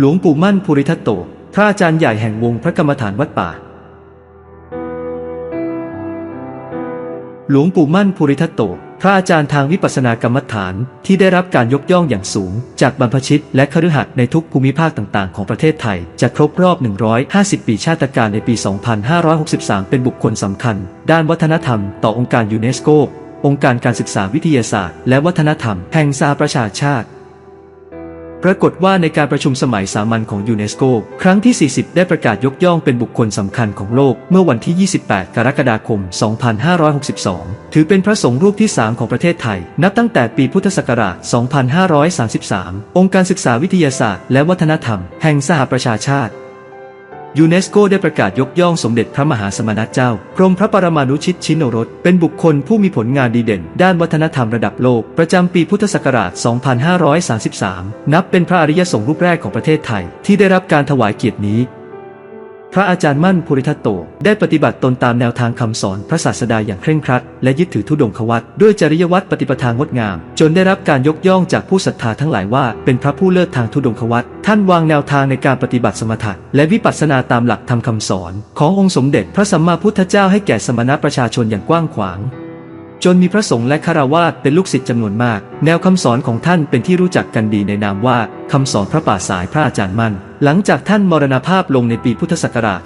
หลวงปู่มั่นภูริทัตโต พระอาจารย์ใหญ่แห่งวงพระกรรมฐานวัดป่า หลวงปู่มั่นภูริทัตโต พระอาจารย์ทางวิปัสสนากรรมฐานที่ได้รับการยกย่องอย่างสูง จากบรรพชิตและคฤหัสถ์ในทุกภูมิภาคต่างๆ ของประเทศไทย จะครบรอบ 150 ปีชาติการในปี 2563 เป็นบุคคลสำคัญ ด้านวัฒนธรรมต่อองค์การยูเนสโก องค์การการศึกษาวิทยาศาสตร์ และวัฒนธรรม แห่งสหประชาชาติ ปรากฏว่าในการประชุมสมัยสามัญของยูเนสโกครั้งที่ 40 ได้ประกาศยกย่องเป็นบุคคลสำคัญของโลกเมื่อวันที่ 28 กรกฎาคม 2562 ถือเป็นพระสงฆ์รูปที่ 3 ของประเทศไทย นับตั้งแต่ปีพุทธศักราช 2533 องค์การศึกษาวิทยาศาสตร์ และวัฒนธรรม แห่งสหประชาชาติ ยูเนสโกได้ประกาศยกย่องสมเด็จพระมหาสมณเจ้า กรมพระปรมานุชิตชินโนรส เป็นบุคคลผู้มีผลงานดีเด่น ด้านวัฒนธรรมระดับโลก ประจำปีพุทธศักราช 2533 นับเป็นพระอริยสงฆ์รูปแรกของประเทศไทย ที่ได้รับการถวายเกียรตินี้ พระอาจารย์มั่นภูริทัตโต ได้ปฏิบัติตนตามแนวทางคำสอนพระศาสดาอย่างเคร่งครัด และยึดถือธุดงควัตด้วยจริยวัตรปฏิปทางดงาม จนได้รับการยกย่องจากผู้ศรัทธาทั้งหลายว่าเป็นพระผู้เลิศทางธุดงควัตท่านวางแนวทางในการปฏิบัติสมถะและวิปัสสนาตามหลักธรรมคำสอน ขององค์สมเด็จพระสัมมาพุทธเจ้าให้แก่สมณประชาชนอย่างกว้างขวาง จนมีพระสงฆ์และคารวาสเป็นลูกศิษย์จำนวนมาก แนวคำสอนของท่านเป็นที่รู้จักกันดีในนามว่าคำสอนพระป่าสายพระอาจารย์มั่น หลังจากท่านมรณภาพลงในปีพุทธศักราช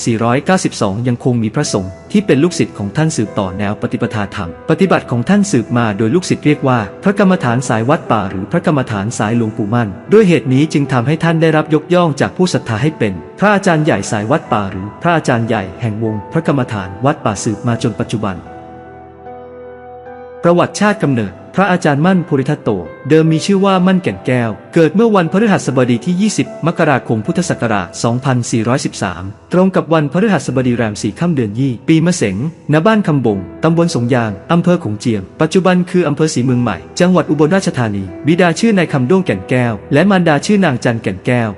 2492 ยังคงมีพระสงฆ์ที่เป็นลูกศิษย์ของท่านสืบต่อแนวปฏิปทาธรรม ปฏิบัติของท่านสืบมาโดยลูกศิษย์เรียกว่า พระกรรมฐานสายวัดป่าหรือพระกรรมฐานสายหลวงปู่มั่น ด้วยเหตุนี้จึงทำให้ท่านได้รับยกย่องจากผู้ศรัทธาให้เป็น พระอาจารย์ใหญ่สายวัดป่าหรือพระอาจารย์ใหญ่แห่งวง พระกรรมฐานวัดป่าสืบมาจนปัจจุบัน ประวัติชาติกำเนิด พระอาจารย์มั่นภูริทัตโต เดิมมีชื่อว่ามั่นแก่นแก้ว เกิดเมื่อวันพฤหัสบดีที่ 20 มกราคมพุทธศักราช 2413 ตรงกับวันพฤหัสบดีแรมสี่ค่ำเดือนยี่ ปีมะเสงณบ้านคำบง ตำบลสงยาง อำเภอขงเจียม ปัจจุบันคืออำเภอศรีเมืองใหม่ จังหวัดอุบลราชธานี บิดาชื่อนายคำด้วงแก่นแก้ว และมารดาชื่อนางจันแก่นแก้ว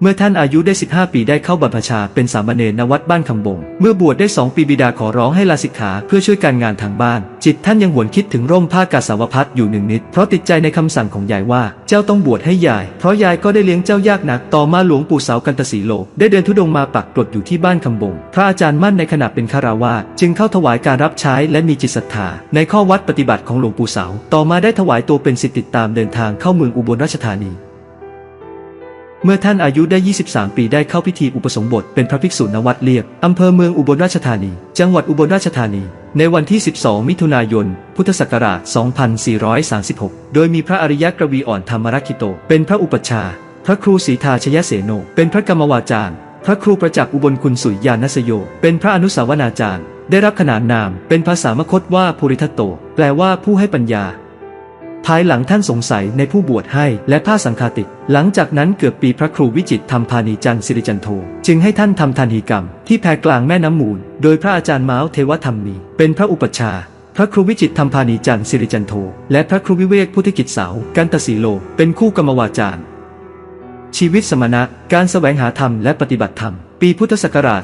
เมื่อท่านอายุได้ 15 ปีได้เข้าบรรพชาเป็นสามเณรณวัดบ้านคำบง เมื่อบวชได้ 2 ปีบิดาขอร้องให้ลาสิกขาเพื่อช่วยการงานทางบ้าน จิตท่านยังหวนคิดถึงร่มผ้ากาสาวพัดอยู่หนึ่งนิด เพราะติดใจในคำสั่งของยายว่า เจ้าต้องบวชให้ยาย เพราะยายก็ได้เลี้ยงเจ้ายากหนัก ต่อมาหลวงปู่เสากันตสีโลได้เดินทุดงมาปักกรดอยู่ที่บ้านคำบง พระอาจารย์มั่นในขณะเป็นคาราวาจึงเข้าถวายการรับใช้และมีจิตศรัทธาในข้อวัดปฏิบัติของหลวงปู่เสา ต่อมาได้ถวายตัวเป็นศิษย์ติดตามเดินทางเข้าเมืองอุบลราชธานี เมื่อท่านอายุได้ 23 ปีได้เข้าพิธีอุปสมบทเป็นพระภิกษุณวัดเลียบ อำเภอเมืองอุบลราชธานี จังหวัดอุบลราชธานี ในวันที่ 12 มิถุนายน พุทธศักราช 2436 โดยมีพระอริยกระวีอ่อนธรรมรักขิโต เป็นพระอุปัชฌาย์ พระครูศรีทาชยเสโน เป็นพระกรรมวาจารย์ พระครูประจักษ์อุบลคุณสุยยานสโย เป็นพระอนุสาวนาจารย์ ได้รับขนานนาม เป็นภาษามคตว่าภูริทัตโต แปลว่าผู้ให้ปัญญา ภายหลังท่านสงสัยในผู้บวชให้และผ้าสังฆาติก หลังจากนั้นเกือบปีพระครูวิจิตรทำพานีจันสิริจันโท จึงให้ท่านทำทันหีกรรม ที่แพกลางแม่น้ำมูล โดยพระอาจารย์ม้าวเทวธรรมมี เป็นพระอุปชา พระครูวิจิตรทำพานีจันสิริจันโท และพระครูวิเวกพุทธกิจสาว กันตสีโล เป็นคู่กรรมวาจารย์ ชีวิตสมณะ การแสวงหาธรรมและปฏิบัติธรรม ปีพุทธศักราช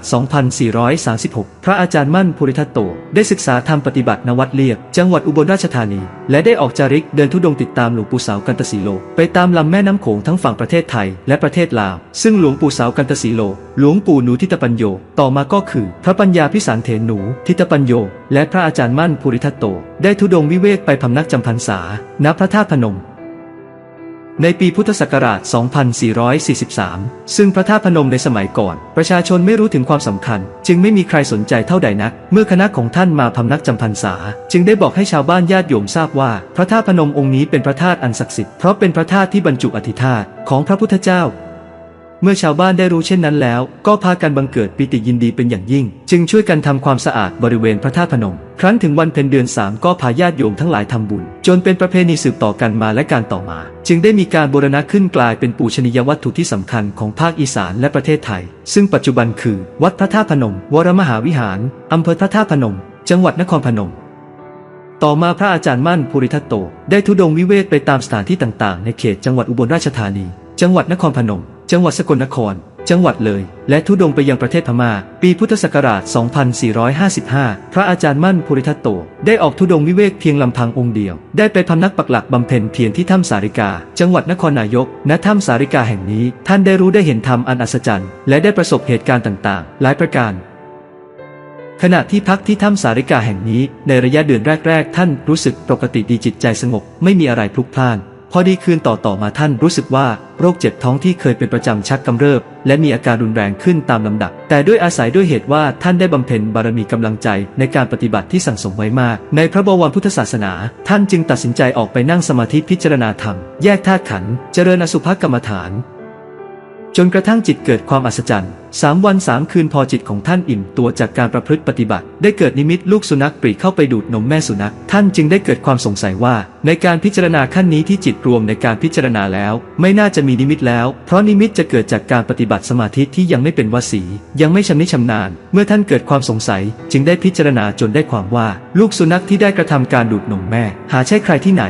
2436 พระอาจารย์มั่นภูริทัตโต ได้ศึกษาธรรมปฏิบัติณวัดเลียบ จังหวัดอุบลราชธานี และได้ออกจาริกเดินทุดงค์ติดตามหลวงปู่สาวกันตสีโล ไปตามลำแม่น้ำโขงทั้งฝั่งประเทศไทยและประเทศลาว ซึ่งหลวงปู่สาวกันตสีโล หลวงปู่หนูทิตปัญโย ต่อมาก็คือ พระปัญญาพิสารเถรหนูทิตปัญโย และพระอาจารย์มั่นภูริทัตโต ได้ทุดงค์วิเวกไปพำนักจำพรรษา ณ พระธาตุพนม ในปีพุทธศักราช 2443 ซึ่งพระธาตุพนมในสมัยก่อน ประชาชนไม่รู้ถึงความสำคัญ จึงไม่มีใครสนใจเท่าใดนัก เมื่อคณะของท่านมาพำนักจำพรรษา จึงได้บอกให้ชาวบ้านญาติโยมทราบว่า พระธาตุพนมองค์นี้เป็นพระธาตุอันศักดิ์สิทธิ์ เพราะเป็นพระธาตุที่บรรจุอธิธาตของพระพุทธเจ้า เมื่อชาวบ้านได้รู้เช่นนั้นแล้ว ก็พากันบังเกิดปิติยินดีเป็นอย่างยิ่ง จึงช่วยกันทำความสะอาดบริเวณพระธาตุพนม ครั้นถึงวันเพ็ญเดือนสามก็พาญาติโยมทั้งหลายทำบุญ จนเป็นประเพณีสืบต่อกันมาและการต่อมา จึงได้มีการบูรณะขึ้นกลายเป็นปูชนียวัตถุที่สำคัญของภาคอีสานและประเทศไทย ซึ่งปัจจุบันคือ วัดพระธาตุพนม วรมหาวิหารอำเภอพระธาตุพนม จังหวัดนครพนมต่อมาพระอาจารย์มั่นภูริทัตโต ได้ทุดงวิเวกไปตามสถานที่ต่างๆ ในเขตจังหวัดอุบลราชธานี จังหวัดนครพนม จังหวัดสกลนคร จังหวัดเลย และทุดงไปยังประเทศพม่า ปีพุทธศักราช 2455 พระอาจารย์มั่นภูริทัตโต ได้ออกทุดงวิเวกเพียงลำพังองค์เดียว ได้ไปพำนักปักหลักบำเพ็ญเพียรที่ถ้ำสาริกา จังหวัดนครนายก ณ ถ้ำสาริกาแห่งนี้ ท่านได้รู้ได้เห็นธรรมอันอัศจรรย์ และได้ประสบเหตุการณ์ต่างๆ หลายประการขณะที่พักที่ถ้ำสาริกาแห่งนี้ ในระยะเดือนแรก ๆ ท่านรู้สึกปกติดีจิตใจสงบ ไม่มีอะไรพลุกพล่าน พอดีคืนต่อๆมาท่านรู้สึกว่า โรคเจ็บท้องที่เคยเป็นประจำชักกำเริบ และมีอาการรุนแรงขึ้นตามลำดับ แต่ด้วยอาศัยด้วยเหตุว่าท่านได้บำเพ็ญบารมีกำลังใจในการปฏิบัติที่สั่งสมไว้มาก ในพระบวรพุทธศาสนา ท่านจึงตัดสินใจออกไปนั่งสมาธิพิจารณาธรรม แยกธาตุขันธ์เจริญอสุภกรรมฐาน จนกระทั่งจิตเกิดความอัศจรรย์ สามวันสามคืนพอจิตของท่านอิ่มตัวจากการประพฤติปฏิบัติ ได้เกิดนิมิตลูกสุนัขปรีเข้าไปดูดนมแม่สุนัข ท่านจึงได้เกิดความสงสัยว่า ในการพิจารณาขั้นนี้ที่จิตรวมในการพิจารณาแล้ว ไม่น่าจะมีนิมิตแล้ว เพราะนิมิตจะเกิดจากการปฏิบัติสมาธิที่ยังไม่เป็นวสี ยังไม่ชำนิชำนาญ เมื่อท่านเกิดความสงสัย จึงได้พิจารณาจนได้ความว่า ลูกสุนัขที่ได้กระทำการดูดนมแม่ หาใช่ใครที่ไหน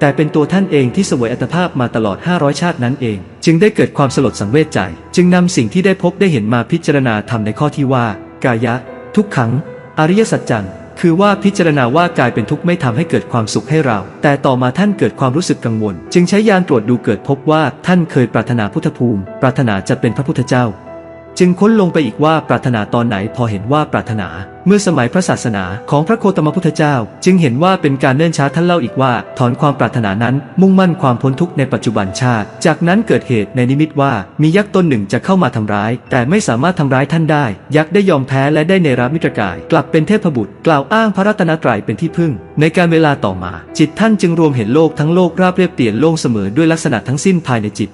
แต่เป็นตัวท่านเองที่เสวยอัตภาพมาตลอด 500 ชาตินั้นเอง จึงได้เกิดความสลดสังเวชใจ จึงนำสิ่งที่ได้พบได้เห็นมาพิจารณาทำในข้อที่ว่า กายะ ทุกขัง อริยสัจจังคือว่าพิจารณาว่ากายเป็นทุกข์ไม่ทำให้เกิดความสุขให้เรา แต่ต่อมาท่านเกิดความรู้สึกกังวล จึงใช้ยานตรวจดูเกิดพบว่าท่านเคยปรารถนาพุทธภูมิ ปรารถนาจะเป็นพระพุทธเจ้า จึงค้นลงไปอีกว่าปรารถนาตอนไหนพอเห็นว่าปรารถนา เมื่อสมัยพระศาสนาของพระโคตมพุทธเจ้า จึงเห็นว่าเป็นการเนิ่นช้าท่านเล่าอีกว่า ถอนความปรารถนานั้นมุ่งมั่นความพ้นทุกข์ในปัจจุบันชาติ จากนั้นเกิดเหตุในนิมิตว่ามียักษ์ตนหนึ่งจะเข้ามาทำร้าย แต่ไม่สามารถทำร้ายท่านได้ ยักษ์ได้ยอมแพ้และได้เนรมิตรกาย กลับเป็นเทพบุตร กล่าวอ้างพระรัตนตรัยเป็นที่พึ่ง ในการเวลาต่อมา จิตท่านจึงรวมเห็นโลกทั้งโลกราบเรียบเปลี่ยนโล่งเสมอด้วยลักษณะทั้งสิ้นภายในจิต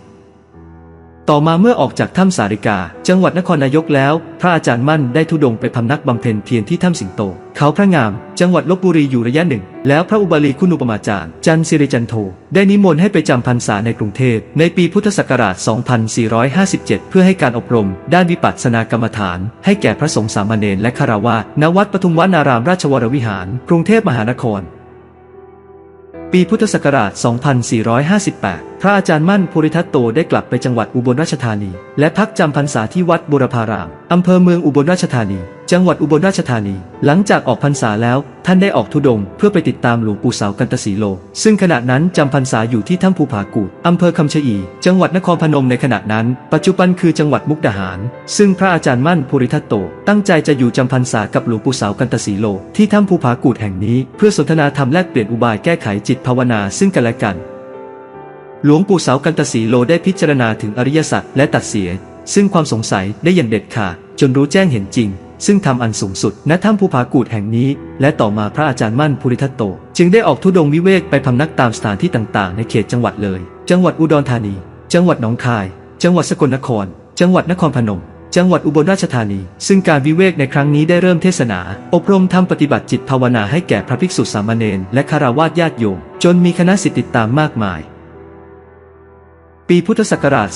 ต่อมาเมื่อออกจากถ้ำสาริกา จังหวัดนครนายกแล้ว พระอาจารย์มั่นได้ทุดงไปพำนักบำเพ็ญเพียรที่ถ้ำสิงโต เขาพระงาม จังหวัดลบบุรีอยู่ระยะหนึ่ง แล้วพระอุบาลีคุณุปมาจารย์ จันสิริจันโท ได้นิมนต์ให้ไปจำพรรษาในกรุงเทพ ในปีพุทธศักราช 2457 เพื่อให้การอบรม ด้านวิปัสสนากรรมฐาน ให้แก่พระสงฆ์สามเณรและคารวะณวัดปทุมวนารามราชวรวิหาร กรุงเทพมหานคร ปีพุทธศักราช 2458พระอาจารย์มั่นภูริทัตโตได้กลับไปจังหวัดอุบลราชธานี และพักจำพรรษาที่วัดบุรพารามอำเภอเมืองอุบลราชธานี จังหวัดอุบลราชธานี หลังจากออกพรรษาแล้วท่านได้ออกธุดงค์เพื่อไปติดตามหลวงปู่เสากันตสีโล ซึ่งขณะนั้นจำพรรษาอยู่ที่ถ้ำภูผากูดอำเภอคำชะอี จังหวัดนครพนมในขณะนั้น ปัจจุบันคือจังหวัดมุกดาหาร ซึ่งพระอาจารย์มั่นภูริทัตโต ตั้งใจจะอยู่จำพรรษากับหลวงปู่เสากันตสีโล ที่ถ้ำภูผากูดแห่งนี้ เพื่อสนทนาธรรมแลกเปลี่ยนอุบายแก้ไขจิตภาวนาซึ่งกันและกัน หลวงปู่เสากันตสีโลได้พิจารณาถึงอริยสัจและตัดเสีย ซึ่งความสงสัยได้อย่างเด็ดขาดจนรู้แจ้งเห็นจริง ซึ่งทำอันสูงสุดณถ้ำภูผากูดแห่งนี้ และต่อมาพระอาจารย์มั่นภูริทัตโต จึงได้ออกทุดงวิเวกไปพำนักตามสถานที่ต่างๆ ในเขตจังหวัดเลย จังหวัดอุดรธานี จังหวัดหนองคาย จังหวัดสกลนคร จังหวัดนครพนมจังหวัดอุบลราชธานี ซึ่งการวิเวกในครั้งนี้ได้เริ่มเทศนา อบรมทำปฏิบัติจิตภาวนาให้แก่พระภิกษุสามเณรและคารวาสญาติโยม จนมีคณะสิทธิติดตามมากมาย ปีพุทธศักราช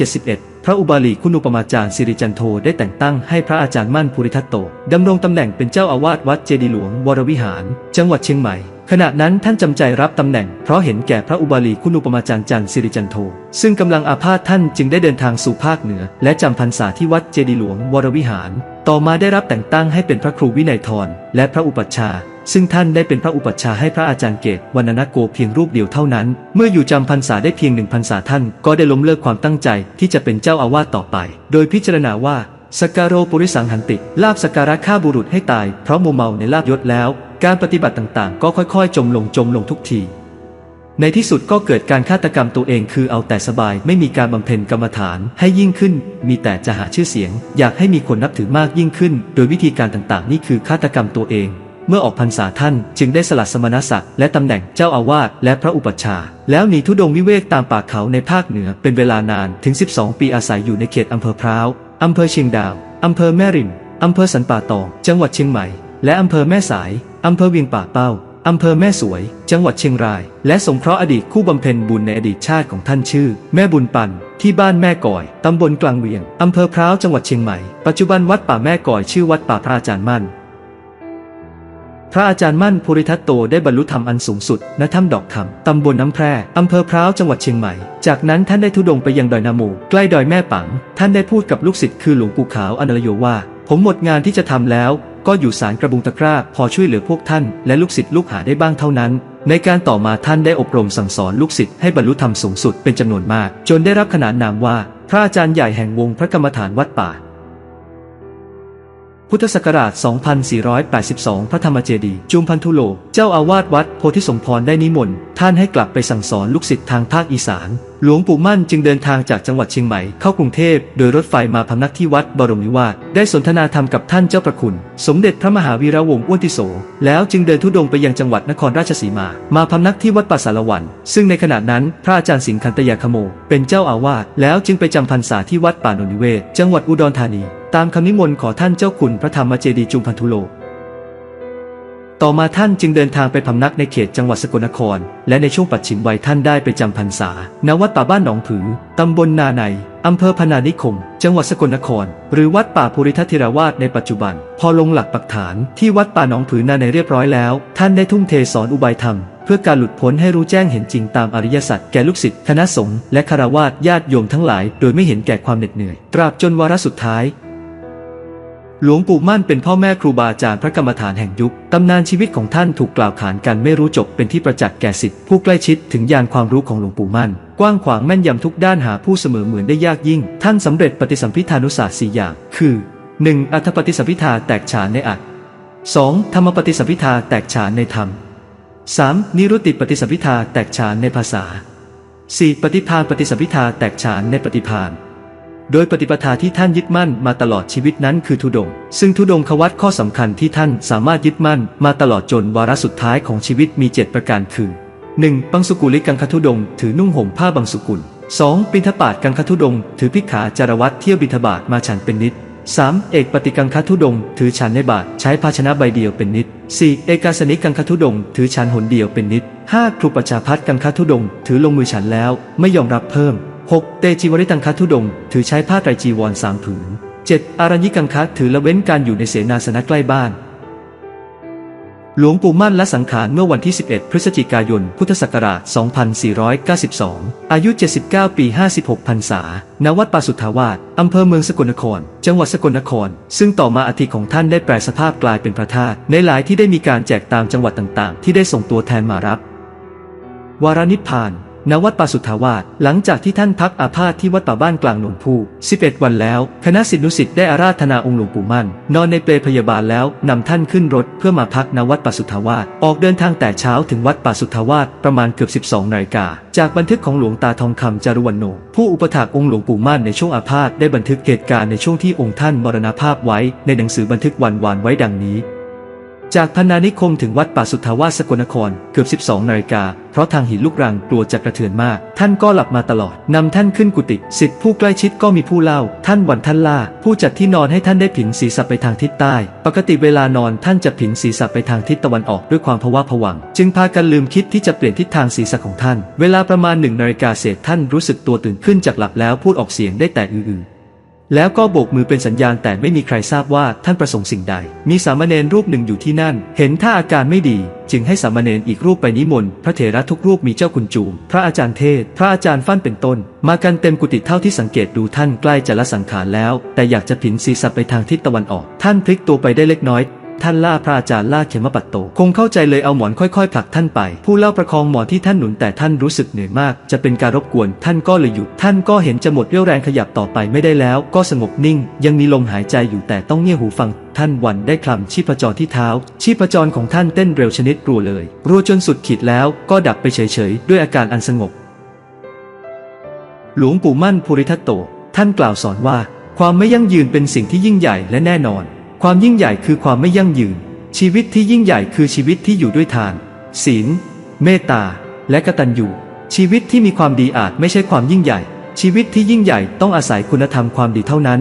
2471 พระอุบาลีคุณุปมาจารย์สิริจันโทได้แต่งตั้งให้พระอาจารย์มั่นภูริทัตโตดำรงตำแหน่งเป็นเจ้าอาวาสวัดเจดีหลวงวรวิหาร จังหวัดเชียงใหม่ ขณะนั้นท่านจำใจรับตำแหน่งเพราะเห็นแก่พระอุบาลีคุณุปมาจารย์จันสิริจันโท ซึ่งกำลังอาพาธท่านจึงได้เดินทางสู่ภาคเหนือ และจำพรรษาที่วัดเจดีหลวงวรวิหาร ต่อมาได้รับแต่งตั้งให้เป็นพระครูวินัยทรและพระอุปัชฌาย์ ซึ่งท่านได้เป็นพระอุปัชฌาย์ให้พระอาจารย์เกตวรรณนโกเพียงรูปเดียวเท่านั้น เมื่ออยู่จำพรรษาได้เพียงหนึ่งพรรษาท่านก็ได้ล้มเลิกความตั้งใจที่จะเป็นเจ้าอาวาสต่อไป โดยพิจารณาว่าสการโรปุริสังหันติ ลาบสกการะฆ่าบุรุษให้ตาย เพราะมัวเมาในลาบยศแล้ว การปฏิบัติต่างๆ ก็ค่อยๆ จมลงจมลงทุกที ในที่สุดก็เกิดการฆาตกรรมตัวเองคือเอาแต่สบายไม่มีการบำเพ็ญกรรมฐานให้ยิ่งขึ้น มีแต่จะหาชื่อเสียง อยากให้มีคนนับถือมากยิ่งขึ้น โดยวิธีการต่างๆ นี่คือฆาตกรรมตัวเอง เมื่อออกพรรษาท่านจึงได้สละสมณศักดิ์และตำแหน่งเจ้าอาวาสและพระอุปัชฌาย์แล้วหนีทุดงวิเวกตามป่าเขาในภาคเหนือเป็นเวลานานถึง 12 ปีอาศัยอยู่ในเขตอำเภอพร้าวอำเภอเชียงดาวอำเภอแม่ริมอำเภอสันป่าตอง จังหวัดเชียงใหม่ และอำเภอแม่สายอำเภอเวียงป่าเป้าอำเภอแม่สวย จังหวัดเชียงราย และสงเคราะห์อดีตคู่บำเพ็ญบุญในอดีตชาติของท่านชื่อ แม่บุญปันที่บ้านแม่ก่อยตำบลกลางเวียงอำเภอพร้าวจังหวัดเชียงใหม่ ปัจจุบันวัดป่าแม่ก่อยชื่อวัดป่าพระอาจารย์มั่น พระอาจารย์มั่นภูริทัตโตได้บรรลุธรรมอันสูงสุด ณ ถ้ำดอกคำตำบลน้ำแพร่อำเภอพร้าวจังหวัดเชียงใหม่ จากนั้นท่านได้ทุดงไปยังดอยนาโมใกล้ดอยแม่ปัง ท่านได้พูดกับลูกศิษย์คือหลวงปู่ขาวอนัลโยว่า ผมหมดงานที่จะทำแล้ว ก็อยู่สารกระบุงตะกร้า พอช่วยเหลือพวกท่าน และลูกศิษย์ลูกหาได้บ้างเท่านั้น ในการต่อมาท่านได้อบรมสั่งสอนลูกศิษย์ให้บรรลุธรรมสูงสุดเป็นจำนวนมาก จนได้รับขนานนามว่า พระอาจารย์ใหญ่แห่งวงพระกรรมฐานวัดป่า พุทธศักราช 2482 พระธรรมเจดีย์จุมพันธุโล เจ้าอาวาสวัดโพธิสมพรได้นิมนต์ท่านให้กลับไปสั่งสอนลูกศิษย์ทางภาคอีสาน หลวงปู่มั่นจึงเดินทางจากจังหวัดเชียงใหม่เข้ากรุงเทพ โดยรถไฟมาพำนักที่วัดบรมนิวาสได้สนทนาธรรมกับท่านเจ้าประคุณ สมเด็จพระมหาวีระวงศ์อ้วนติโส แล้วจึงเดินทุดงไปยังจังหวัดนครราชสีมา มาพำนักที่วัดป่าสารวัน ซึ่งในขณะนั้นพระอาจารย์สิงห์คันตยาคโม เป็นเจ้าอาวาสแล้วจึงไปจำพรรษาที่วัดป่าโนนิเวศ จังหวัดอุดรธานี ตามคำนิมนต์ขอท่านเจ้าคุณพระธรรมเจดียจุมพันธุโล ต่อมาท่านจึงเดินทางไปพำนักในเขตจังหวัดสกลนคร และในช่วงปัดฉิมวัยท่านได้ไปจำพรรษา ณ วัดป่าบ้านหนองผือ ตำบลนาในอำเภอพนานิคม จังหวัดสกลนคร หรือวัดป่าภูริทัติราวาสในปัจจุบัน พอลงหลักปักฐานที่วัดป่าหนองผือนาในเรียบร้อยแล้ว ท่านได้ทุ่มเทสอนอุบายธรรมเพื่อการหลุดพ้นให้รู้แจ้งเห็นจริงตามอริยสัจแก่ลูกศิษย์คณะสงฆ์และคารวาสญาติโยมทั้งหลาย โดยไม่เห็นแก่ความเหน็ดเหนื่อย ตราบจนวาระสุดท้าย หลวงปู่มั่นเป็นพ่อแม่ครูบาอาจารย์พระกรรมฐานแห่งยุค ตำนานชีวิตของท่านถูกกล่าวขานกันไม่รู้จบเป็นที่ประจักษ์แก่สิทธิผู้ใกล้ชิดถึงยานความรู้ของหลวงปู่มั่น กว้างขวางแม่นยำทุกด้านหาผู้เสมอเหมือนได้ยากยิ่ง ท่านสำเร็จปฏิสัมพิธานุศาสตร์สี่อย่าง คือ 1. อัฏฐปฏิสัมพิธาแตกฉานในอัต 2. ธรรมปฏิสัมพิธาแตกฉานในธรรม 3. นิรุตติปฏิสัมพิธาแตกฉานในภาษา 4. ปฏิภาณปฏิสัมพิธาแตกฉานในปฏิภาณ โดยปฏิปทาที่ท่านยึดมั่นมาตลอดชีวิตนั้นคือทุดง ซึ่งทุดงควัตข้อสำคัญที่ท่านสามารถยึดมั่นมาตลอดจนวาระสุดท้ายของชีวิตมี 7 ประการคือ 1. บังสุกุลิกังคทุดง ถือนุ่งห่มผ้าบังสุกุล 2. ปินทบาทกังคทุดง ถือพิกขาจารวัตเที่ยวบิณฑบาตมาฉันเป็นนิด 3. เอกปฏิกังคทุดง ถือฉันในบาทใช้ภาชนะใบเดียวเป็นนิด 4. เอกาสนิกังคทุดง ถือฉันหนเดียวเป็นนิด 5. ครูปชาพัฒกังคทุดง ถือลงมือฉันแล้ว ไม่ยอมรับเพิ่ม 6. เตจิวริตังคทุดง ถือใช้ผ้าไตรจีวรสามผืน 7. อารัญญิกังคะถือละเว้นการอยู่ในเสนาสนะใกล้บ้าน หลวงปู่มั่นละสังขารเมื่อวันที่ 11 พฤศจิกายน พุทธศักราช 2492 อายุ 79 ปี 56พรรษา ณ วัดป่าสุทธาวาสอำเภอเมืองสกลนคร จังหวัดสกลนคร ซึ่งต่อมาอาทิของท่านได้แปลสภาพกลายเป็นพระธาตุ ในหลายที่ได้มีการแจกตามจังหวัดต่างๆ ที่ได้ส่งตัวแทนมารับ วาระนิพพาน ณวัดป่าสุทธาวาสหลังจากที่ท่านพักอาพาธที่วัดป่าบ้านกลางหนนพู11 วันแล้ว คณะศิษย์นุศิษย์ได้อาราธนาองค์หลวงปู่มั่น นอนในเปลพยาบาลแล้วนำท่านขึ้นรถเพื่อมาพักณวัดป่าสุทธาวาสออกเดินทางแต่เช้าถึงวัดป่าสุทธาวาสประมาณเกือบ 12นาฬิกาจากบันทึกของหลวงตาทองคำจารุวรรณโน ผู้อุปถากองค์หลวงปู่มั่นในช่วงอาพาธได้บันทึกเหตุการณ์ในช่วงที่องค์ท่านมรณภาพไว้ในหนังสือบันทึกวันวานไว้ดังนี้ จากพนานิคมถึงวัดป่าสุทธาวาสสกลนครเกือบ 12 นาฬิกา เพราะทางหินลูกรังกลัวจะกระเทือนมาก ท่านก็หลับมาตลอด นำท่านขึ้นกุฏิสิทธิผู้ใกล้ชิดก็มีผู้เล่า ท่านวันท่านล่า ผู้จัดที่นอนให้ท่านได้ผินศีรษะไปทางทิศใต้ ปกติเวลานอนท่านจะผินศีรษะไปทางทิศตะวันออกด้วยความภาวะผวัง จึงพากันลืมคิดที่จะเปลี่ยนทิศทางศีรษะของท่าน เวลาประมาณหนึ่งนาฬิกาเศษท่านรู้สึกตัวตื่นขึ้นจากหลับแล้วพูดออกเสียงได้แต่อือ แล้วก็โบกมือเป็นสัญญาณแต่ไม่มีใครทราบว่าท่านประสงค์สิ่งใด มีสามเณรรูปหนึ่งอยู่ที่นั่น เห็นท่าอาการไม่ดี จึงให้สามเณรอีกรูปไปนิมนต์พระเถระทุกรูปมีเจ้าคุณจูม พระอาจารย์เทศ พระอาจารย์ฟั่นเป็นต้น มากันเต็มกุฏิเท่าที่สังเกตดูท่านใกล้จะละสังขารแล้ว แต่อยากจะผินศีรษะไปทางทิศตะวันออก ท่านพลิกตัวไปได้เล็กน้อย ท่านล่าพระอาจารย์ล่าเขมปัตโต คงเข้าใจเลยเอาหมอนค่อยๆผลักท่านไป ผู้เล่าประคองหมอนที่ท่านหนุนแต่ท่านรู้สึกเหนื่อยมาก จะเป็นการรบกวน ท่านก็เลยหยุด ท่านก็เห็นจะหมดเรี่ยวแรงขยับต่อไปไม่ได้แล้ว ก็สงบนิ่ง ยังมีลมหายใจอยู่แต่ต้องเงี่ยหูฟังท่านวันได้คลำชีพจรที่เท้า ชีพจรของท่านเต้นเร็วชนิดรัวเลย รัวจนสุดขีดแล้วก็ดับไปเฉยๆ ด้วยอาการอันสงบ หลวงปู่มั่นภูริทัตโต ท่านกล่าวสอนว่า ความไม่ยั่งยืนเป็นสิ่งที่ยิ่งใหญ่และแน่นอน ความยิ่งใหญ่คือความไม่ยั่งยืน ชีวิตที่ยิ่งใหญ่คือชีวิตที่อยู่ด้วยทาน ศีล เมตตา และกตัญญูชีวิตที่มีความดีอาจไม่ใช่ความยิ่งใหญ่ ชีวิตที่ยิ่งใหญ่ต้องอาศัยคุณธรรมความดีเท่านั้น